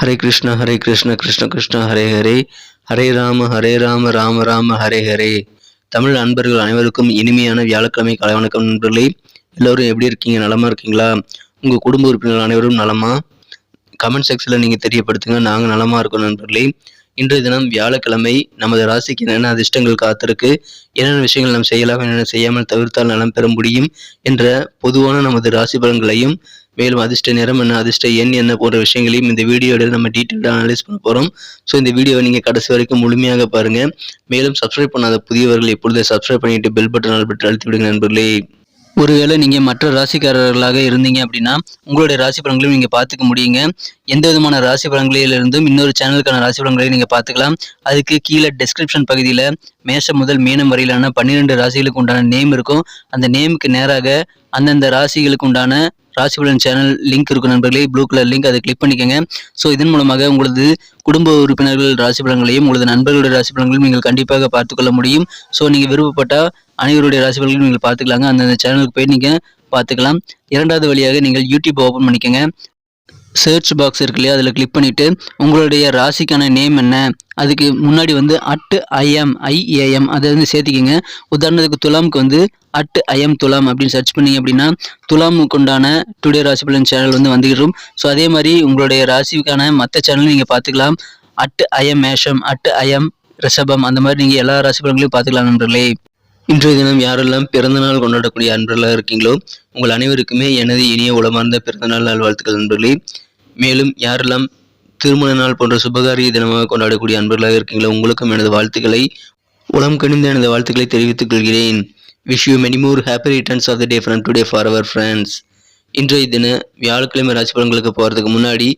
ஹரே கிருஷ்ண ஹரே கிருஷ்ண கிருஷ்ண கிருஷ்ண ஹரே ஹரே. ஹரே ராம ஹரே ராம ராம ராம ஹரே ஹரே. தமிழ் அன்பர்கள் அனைவருக்கும் இனிமையான வியாழக்கிழமை காலை வணக்கம் நண்பர்களே. எல்லோரும் எப்படி இருக்கீங்க? நலமா இருக்கீங்களா? உங்கள் குடும்ப உறுப்பினர்கள் அனைவரும் நலமா? கமெண்ட் செக்ஷனில் நீங்கள் தெரியப்படுத்துங்க. நாங்கள் நலமா இருக்கோம் நண்பர்களே. இன்றைய தினம் வியாழக்கிழமை நமது ராசிக்கு என்னென்ன அதிர்ஷ்டங்கள் காத்திருக்கு? என்னென்ன விஷயங்கள் நாம் செய்யலாம் என்னென்ன செய்யாமல் தவிர்த்தால் நலம் பெற முடியும்? என்ற பொதுவான நமது ராசி பலன்களையும் மேலும் அதிர்ஷ்ட நிறம் என்ன அதிர்ஷ்ட எண் என்ன போன்ற விஷயங்களையும் இந்த வீடியோவில் நம்ம டீட்டெயிலாக அனலைஸ் பண்ண போகிறோம் ஸோ இந்த வீடியோவை நீங்கள் கடைசி வரைக்கும் முழுமையாக பாருங்கள் மேலும் சப்ஸ்கிரைப் பண்ணாத புதியவர்கள் இப்பொழுதே சப்ஸ்கிரைப் பண்ணிட்டு பெல் பட்டன் ஆல் பட்டன் அழுத்தி விடுங்க நண்பர்களே. ஒருவேளை நீங்கள் மற்ற ராசிக்காரர்களாக இருந்தீங்க அப்படின்னா உங்களுடைய ராசி பலன்களையும் நீங்கள் பார்த்துக்க முடியுங்க. எந்த விதமான ராசி பலன்களிலிருந்தும் இன்னொரு சேனலுக்கான ராசி பலன்களையும் நீங்கள் பார்த்துக்கலாம். அதுக்கு கீழே டெஸ்கிரிப்ஷன் பகுதியில் மேஷம் முதல் மீனம் வரையிலான பன்னிரெண்டு ராசிகளுக்கு உண்டான நேம் இருக்கும். அந்த நேமுக்கு நேராக அந்தந்த ராசிகளுக்கு உண்டான ராசி பலன் சேனல் லிங்க் இருக்கும் நண்பர்களே. ப்ளூ கலர் லிங்க் அதை கிளிக் பண்ணிக்கோங்க. ஸோ இதன் மூலமாக உங்களது குடும்ப உறுப்பினர்கள் ராசி பலன்களையும் உங்களது நண்பர்களுடைய ராசி பலன்களையும் நீங்கள் கண்டிப்பாக பார்த்துக்கொள்ள முடியும். ஸோ நீங்கள் விருப்பப்பட்டால் அனைவருடைய ராசி பலன்களையும் நீங்கள் பார்த்துக்கலாங்க. அந்தந்த சேனலுக்கு போய் நீங்கள் பார்த்துக்கலாம். இரண்டாவது வழியாக நீங்கள் யூடியூப் ஓப்பன் பண்ணிக்கோங்க. சர்ச் பாக்ஸ் இருக்கு இல்லையா? அதில் கிளிக் பண்ணிவிட்டு உங்களுடைய ராசிக்கான நேம் என்ன? அதுக்கு முன்னாடி வந்து அட் ஐஎம் ஐஏஎம் அதை வந்து சேர்த்துக்கிங்க. உதாரணத்துக்கு துலாமுக்கு வந்து அட் ஐஎம் துலாம் அப்படின்னு சர்ச் பண்ணிங்க அப்படின்னா துலாமுக்கு உண்டான டுடே ராசி பலன் சேனல் வந்து வந்துகிடும் ஸோ அதே மாதிரி உங்களுடைய ராசிக்கான மற்ற சேனலும் நீங்கள் பார்த்துக்கலாம். At IM Mesham at IM Rishabam அந்த மாதிரி நீங்கள் எல்லா ராசி பலன்களையும் பார்த்துக்கலாம் நண்பர்களே. இன்றைய தினம் யாரெல்லாம் பிறந்தநாள் கொண்டாடக்கூடிய அன்பர்களாக இருக்கீங்களோ உங்கள் அனைவருக்குமே எனது இனிய உளமார்ந்த பிறந்தநாள் நல்வாழ்த்துக்கள் நண்பர்களே. மேலும் யாரெல்லாம் திருமண நாள் போன்ற சுபகாரிய தினமாக கொண்டாடக்கூடிய அன்பர்களாக இருக்கீங்களோ உங்களுக்கும் எனது வாழ்த்துக்களை உளம் கணிந்த எனது வாழ்த்துக்களை தெரிவித்துக் கொள்கிறேன். Wish you many more happy returns of the day from today for our friends இன்றைய தின வியாழக்கிழமை ராசி பலன்களுக்கு போகிறதுக்கு முன்னாடி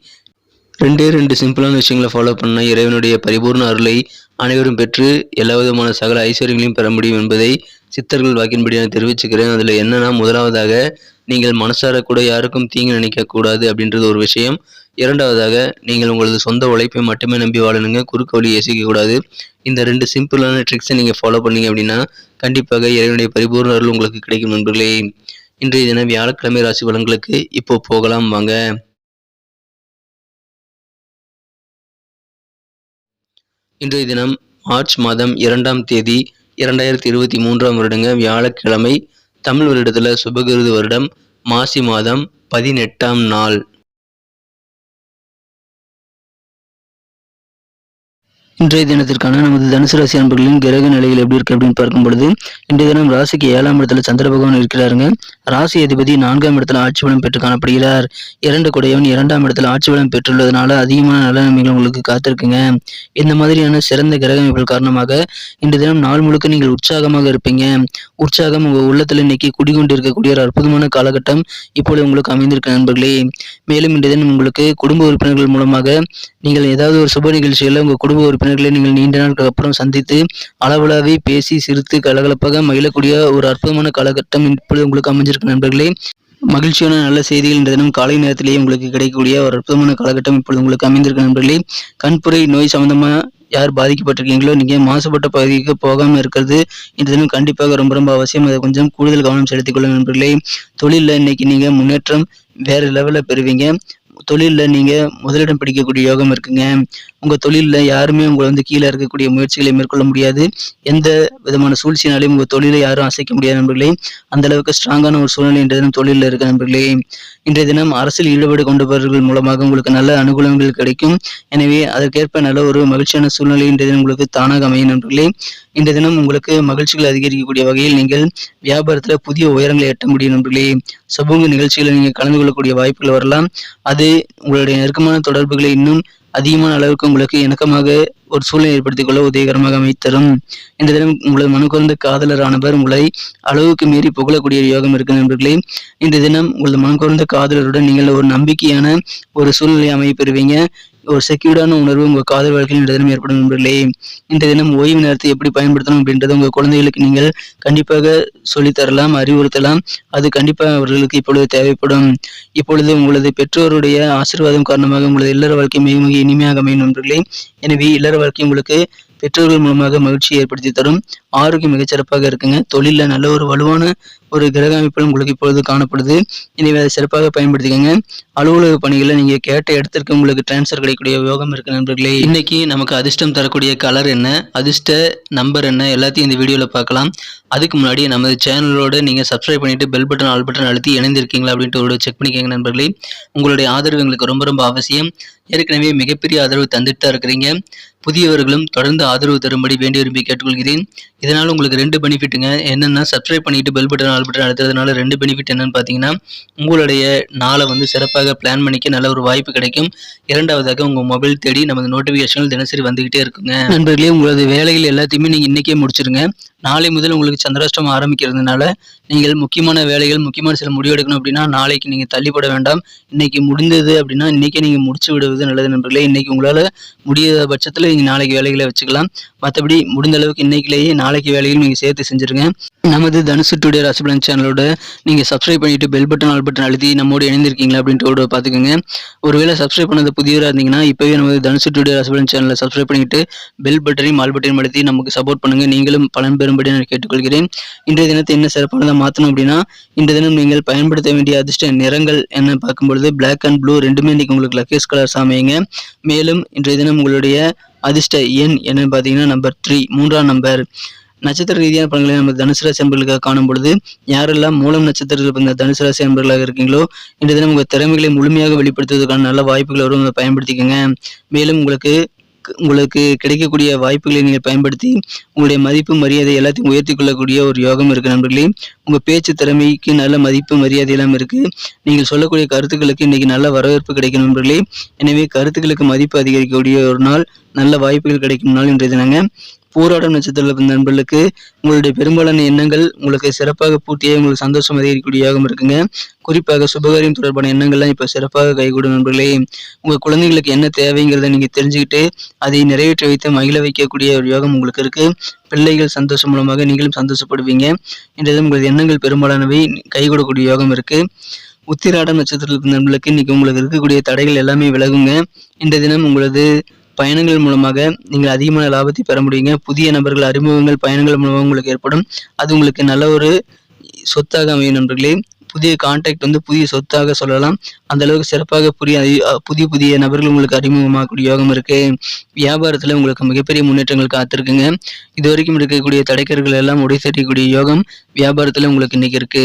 ரெண்டே ரெண்டு சிம்பிளான விஷயங்களை ஃபாலோ பண்ண இறைவனுடைய பரிபூர்ண அருளை அனைவரும் பெற்று எல்லா விதமான சகல ஐஸ்வர்யங்களையும் பெற முடியும் என்பதை சித்தர்கள் வாக்கின்படி நான் தெரிவிச்சுக்கிறேன். அதில் என்னன்னா முதலாவதாக நீங்கள் மனசார கூட யாருக்கும் தீங்கு நினைக்கக்கூடாது அப்படின்றது ஒரு விஷயம். இரண்டாவதாக நீங்கள் உங்களது சொந்த உழைப்பை மட்டுமே நம்பி வாழணுங்க. குறுக்கு வழி யோசிக்கக்கூடாது இந்த ரெண்டு சிம்பிளான ட்ரிக்ஸை நீங்கள் ஃபாலோ பண்ணீங்க அப்படின்னா கண்டிப்பாக இறைவனுடைய பரிபூர்ண அருள் உங்களுக்கு கிடைக்கும் நண்பர்களே. இன்றைய தினம் வியாழக்கிழமை ராசி பலன்களுக்கு இப்போ போகலாம். வாங்க. இன்றைய தினம் மார்ச் மாதம் இரண்டாம் தேதி இரண்டாயிரத்தி இருபத்தி மூன்றாம் வருடங்க. வியாழக்கிழமை தமிழ் வருடத்தில் சுபகிருது வருடம் மாசி மாதம் பதினெட்டாம் நாள். இன்றைய தினத்திற்கான நமது தனுசு ராசி அன்பர்களின் கிரக நிலைகள் எப்படி இருக்கு அப்படின்னு பார்க்கும் பொழுது இன்றைய தினம் ராசிக்கு ஏழாம் இடத்துல சந்திர பகவான் இருக்கிறாருங்க. ராசி அதிபதி நான்காம் இடத்துல ஆட்சி பலம் பெற்று காணப்படுகிறார். இரண்டு குடையவன் இரண்டாம் இடத்துல ஆட்சி பலம் பெற்றுள்ளதுனால அதிகமான நல்ல நன்மைகள் உங்களுக்கு காத்திருக்குங்க. இந்த மாதிரியான சிறந்த கிரக அமைப்புகள் காரணமாக இன்று தினம் நாள் முழுக்க நீங்கள் உற்சாகமாக இருப்பீங்க. உற்சாகம் உங்க உள்ளத்துல இன்னைக்கு குடிகொண்டு இருக்கக்கூடிய ஒரு அற்புதமான காலகட்டம் இப்பொழுது உங்களுக்கு அமைந்திருக்க நண்பர்களே. மேலும் இன்றைய தினம் உங்களுக்கு குடும்ப உறுப்பினர்கள் மூலமாக நீங்கள் ஏதாவது ஒரு சுப நிகழ்ச்சியில் உங்கள் குடும்ப மனிதர்களை நீங்கள் நீண்ட நாட்களுக்கு அப்புறம் சந்தித்து அளவலாவே பேசி சிரித்து கலகலப்பாக மகிழக்கூடிய ஒரு அற்புதமான காலகட்டம் இப்பொழுது உங்களுக்கு அமைஞ்சிருக்கு நண்பர்களே. மகிழ்ச்சியான நல்ல செய்திகள் இந்த தினம் காலை நேரத்திலேயே உங்களுக்கு கிடைக்கக்கூடிய ஒரு அற்புதமான காலகட்டம் இப்பொழுது உங்களுக்கு அமைந்திருக்க நண்பர்களே. கண்புரை நோய் சம்பந்தமா யார் பாதிக்கப்பட்டிருக்கீங்களோ நீங்க மாசுபட்ட பகுதிக்கு போகாம இருக்கிறது இந்த தினம் கண்டிப்பாக ரொம்ப ரொம்ப அவசியம். அதை கொஞ்சம் கூடுதல் கவனம் செலுத்திக் கொள்ளும் நண்பர்களே. தொழிலில் இன்னைக்கு நீங்க முன்னேற்றம் வேற லெவலில் பெறுவீங்க. தொழிலில் நீங்கள் முதலிடம் பிடிக்கக்கூடிய யோகம் இருக்குங்க. உங்கள் தொழிலில் யாருமே உங்களை வந்து கீழே இருக்கக்கூடிய முயற்சிகளை மேற்கொள்ள முடியாது. எந்த விதமான சூழ்ச்சினாலையும் உங்கள் தொழிலை யாரும் அசைக்க முடியாது நண்பர்களே. அந்த அளவுக்கு ஸ்ட்ராங்கான ஒரு சூழ்நிலை இன்றைய தினம் தொழிலில் இருக்க நண்பர்களே. இன்றைய தினம் அரசியல் ஈடுபாடு கொண்டவர்கள் மூலமாக உங்களுக்கு நல்ல அனுகூலங்கள் கிடைக்கும். எனவே அதற்கேற்ப நல்ல ஒரு மகிழ்ச்சியான சூழ்நிலை இன்றைய தினம் உங்களுக்கு தானாக அமையும் நண்பர்களே. இன்றைய தினம் உங்களுக்கு மகிழ்ச்சிகள் அதிகரிக்கக்கூடிய வகையில் நீங்கள் வியாபாரத்தில் புதிய உயரங்களை எட்ட முடியும் நண்பர்களே. சமூக நிகழ்ச்சிகளை நீங்கள் கலந்து கொள்ளக்கூடிய வாய்ப்புகள் வரலாம். அது உங்களுடைய நெருக்கமான தொடர்புகளை இன்னும் அதிகமான அளவுக்கு உங்களுக்கு இணக்கமாக ஒரு சூழ்நிலை ஏற்படுத்திக் கொள்ள உதவிகரமாக அமைத்தரும் இந்த தினம் உங்களது மனக்குறந்த காதலரானவர் உங்களை அளவுக்கு மீறி புகழக்கூடிய யோகம் இருக்கு நண்பர்களே. இந்த தினம் உங்களது மனக்குறந்த காதலருடன் நீங்கள் ஒரு நம்பிக்கையான ஒரு சூழ்நிலை அமைப்பெறுவீங்க ஒரு செக்யூர்டான உணர்வு உங்கள் காதல் வாழ்க்கையில் இந்த தினம் ஏற்படும் நண்பர்களே இந்த தினம் ஓய்வு நேரத்தை எப்படி பயன்படுத்தணும் அப்படின்றத உங்கள் குழந்தைகளுக்கு நீங்கள் கண்டிப்பாக சொல்லித்தரலாம் அறிவுறுத்தலாம். அது கண்டிப்பாக அவர்களுக்கு இப்பொழுது தேவைப்படும். இப்பொழுது உங்களது பெற்றோருடைய ஆசீர்வாதம் காரணமாக உங்களது இல்லற வாழ்க்கை மிக மிக இனிமையாக அமையும் நண்பர்களே எனவே இல்லற வாழ்க்கை உங்களுக்கு பெற்றோர்கள் மூலமாக மகிழ்ச்சியை ஏற்படுத்தி தரும். ஆரோக்கியம் மிகச்சிறப்பாக இருக்குங்க. தொழிலில் நல்ல ஒரு வலுவான ஒரு கிரக அமைப்புகள் உங்களுக்கு இப்பொழுது காணப்படுது. எனவே அதை சிறப்பாக பயன்படுத்திக்கோங்க. அலுவலக பணிகளில் நீங்கள் கேட்ட இடத்திற்கு உங்களுக்கு டிரான்ஸ்ஃபர் கிடைக்கக்கூடிய யோகம் இருக்கு நண்பர்களே. இன்னைக்கு நமக்கு அதிர்ஷ்டம் தரக்கூடிய கலர் என்ன? அதிர்ஷ்ட நம்பர் என்ன? எல்லாத்தையும் இந்த வீடியோவில் பார்க்கலாம். அதுக்கு முன்னாடி நமது சேனலோடு நீங்கள் சப்ஸ்கிரைப் பண்ணிட்டு பெல் பட்டன் ஆல் பட்டன் அழுத்தி இணைந்திருக்கீங்களா அப்படின்ட்டு ஒரு செக் பண்ணிக்கோங்க நண்பர்களே. உங்களுடைய ஆதரவு எங்களுக்கு ரொம்ப ரொம்ப அவசியம். ஏற்கனவே மிகப்பெரிய ஆதரவு தந்துட்டு தான் இருக்கிறீங்க. புதியவர்களும் தொடர்ந்து ஆதரவு தரும்படி வேண்டி விரும்பி கேட்டுக்கொள்கிறேன். இதனால் உங்களுக்கு ரெண்டு பெனிஃபிட்டுங்க என்னென்னா சப்ஸ்கிரைப் பண்ணிவிட்டு பெல் பட்டன் ஆல் பட்டன் அழுத்துறதுனால ரெண்டு பெனிஃபிட் என்னென்னு பார்த்தீங்கன்னா உங்களுடைய நாளை வந்து சிறப்பாக பிளான் பண்ணிக்க நல்ல ஒரு வாய்ப்பு கிடைக்கும். இரண்டாவதாக உங்கள் மொபைல் தேடி நமது நோட்டிஃபிகேஷன்கள் தினசரி வந்துகிட்டே இருக்குங்க. நண்பர்களே உங்களது வேலைகள் எல்லாத்தையுமே நீங்கள் இன்றைக்கே முடிச்சிருங்க. நாளை முதல் உங்களுக்கு சந்திராஷ்டம் ஆரம்பிக்கிறதுனால நீங்கள் முக்கியமான வேலைகள் முக்கியமான சில முடிவு எடுக்கணும் அப்படின்னா நாளைக்கு நீங்கள் தள்ளிப்பட வேண்டாம். இன்னைக்கு முடிந்தது அப்படின்னா இன்றைக்கே நீங்கள் முடிச்சு விடுவது நல்லது நண்பர்களே. இன்றைக்கி உங்களால் முடியாத பட்சத்தில் நீங்கள் நாளைக்கு வேலைகளை வச்சுக்கலாம். மற்றபடி முடிந்த அளவுக்கு இன்னைக்குலேயே நாளைக்கு வேலைகள் நீங்கள் சேர்த்து செஞ்சுருங்க. நமது தனுசு டுடே ராசிபலன் சேனலோட நீங்கள் சப்ஸ்கிரைப் பண்ணிட்டு பெல் பட்டன் ஆல் பட்டன் அழுத்தி நம்மோடு இணைந்திருக்கீங்களா அப்படின்ட்டு பார்த்துக்கோங்க. ஒருவேளை சப்ஸ்கிரைப் பண்ணது புதியவராக இருந்தீங்கன்னா இப்போவே நமது தனுசு டுடே ராசிபலன் சேனலை சப்ஸ்கிரைப் பண்ணிட்டு பெல் பட்டனையும் ஆல் பட்டனையும் அழுத்தி நமக்கு சப்போர்ட் பண்ணுங்கள் நீங்களும் பலன் பெறும்படி நான் கேட்டுக்கொள்கிறேன். இன்றைய தினத்தை என்ன சிறப்பானதாக மாற்றணும் அப்படின்னா இன்றைய தினம் நீங்கள் பயன்படுத்த வேண்டிய அதிர்ஷ்ட நிறங்கள் என்ன பார்க்கும்பொழுது பிளாக் அண்ட் ப்ளூ ரெண்டுமே இன்றைக்கி உங்களுக்கு லக்கேஸ் கலர்ஸ் அமையுங்க. மேலும் இன்றைய தினம் உங்களுடைய அதிர்ஷ்ட எண் என்னன்னு பார்த்தீங்கன்னா நம்பர் த்ரீ மூன்றாம் நம்பர் நட்சத்திர ரீதியான பலன்களை நம்ம தனுசு ராசி அன்பர்களுக்காக காணும் பொழுது யாரெல்லாம் மூலம் நட்சத்திரத்தில் பிறந்த தனுசு ராசி அன்பர்களாக இருக்கீங்களோ இன்றைய தினம் உங்கள் திறமைகளை முழுமையாக வெளிப்படுத்துவதற்கான நல்ல வாய்ப்புகள் வரும் அதை பயன்படுத்திக்கோங்க. மேலும் உங்களுக்கு உங்களுக்கு கிடைக்கக்கூடிய வாய்ப்புகளை நீங்கள் பயன்படுத்தி உங்களுடைய மதிப்பு மரியாதை எல்லாத்தையும் உயர்த்தி கொள்ளக்கூடிய ஒரு யோகம் இருக்கு நண்பர்களே. உங்கள் பேச்சு திறமைக்கு நல்ல மதிப்பு மரியாதை எல்லாம் இருக்கு. நீங்கள் சொல்லக்கூடிய கருத்துக்களுக்கு இன்னைக்கு நல்ல வரவேற்பு கிடைக்கும் நண்பர்களே. எனவே கருத்துக்களுக்கு மதிப்பு அதிகரிக்கக்கூடிய ஒரு நாள் நல்ல வாய்ப்புகள் கிடைக்கும் நாள் இன்றைய தினங்க. போராட்டம் நட்சத்திரத்தில் நண்பர்களுக்கு உங்களுடைய பெரும்பாலான எண்ணங்கள் உங்களுக்கு சிறப்பாக பூர்த்தியாக உங்களுக்கு சந்தோஷம் அதிகரிக்கக்கூடியதாகவும் இருக்குங்க. குறிப்பாக சுபகாரியம் தொடர்பான எண்ணங்கள்லாம் இப்போ சிறப்பாக கைகூடும் நண்பர்களே. உங்கள் குழந்தைகளுக்கு என்ன தேவைங்கிறத நீங்கள் தெரிஞ்சுக்கிட்டு அதை நிறைவேற்றி வைத்து மகிழ வைக்கக்கூடிய ஒரு யோகம் உங்களுக்கு இருக்கு. பிள்ளைகள் சந்தோஷம் மூலமாக நீங்களும் சந்தோஷப்படுவீங்க. என்றதும் உங்களது எண்ணங்கள் பெரும்பாலானவை கைகூடக்கூடிய யோகம் இருக்கு. உத்திராடம் நட்சத்திரத்தில் நண்பர்களுக்கு இன்னைக்கு உங்களுக்கு இருக்கக்கூடிய தடைகள் எல்லாமே விலகுங்க. இந்த தினம் உங்களது பயணங்கள் மூலமாக நீங்கள் அதிகமான லாபத்தை பெற முடியுங்க. புதிய நபர்கள் அறிமுகங்கள் பயணங்கள் மூலமாக உங்களுக்கு ஏற்படும். அது உங்களுக்கு நல்ல ஒரு சொத்தாக அமையும் நண்பர்களே. புதிய கான்டாக்ட் வந்து புதிய சொத்தாக சொல்லலாம். அந்த அளவுக்கு சிறப்பாக புரிய புதிய புதிய நபர்கள் உங்களுக்கு அறிமுகமாகக்கூடிய யோகம் இருக்கு. வியாபாரத்தில் உங்களுக்கு மிகப்பெரிய முன்னேற்றங்கள் காத்திருக்குங்க. இது வரைக்கும் இருக்கக்கூடிய தடைக்கர்கள் எல்லாம் உடை யோகம் வியாபாரத்தில் உங்களுக்கு இன்னைக்கு இருக்கு.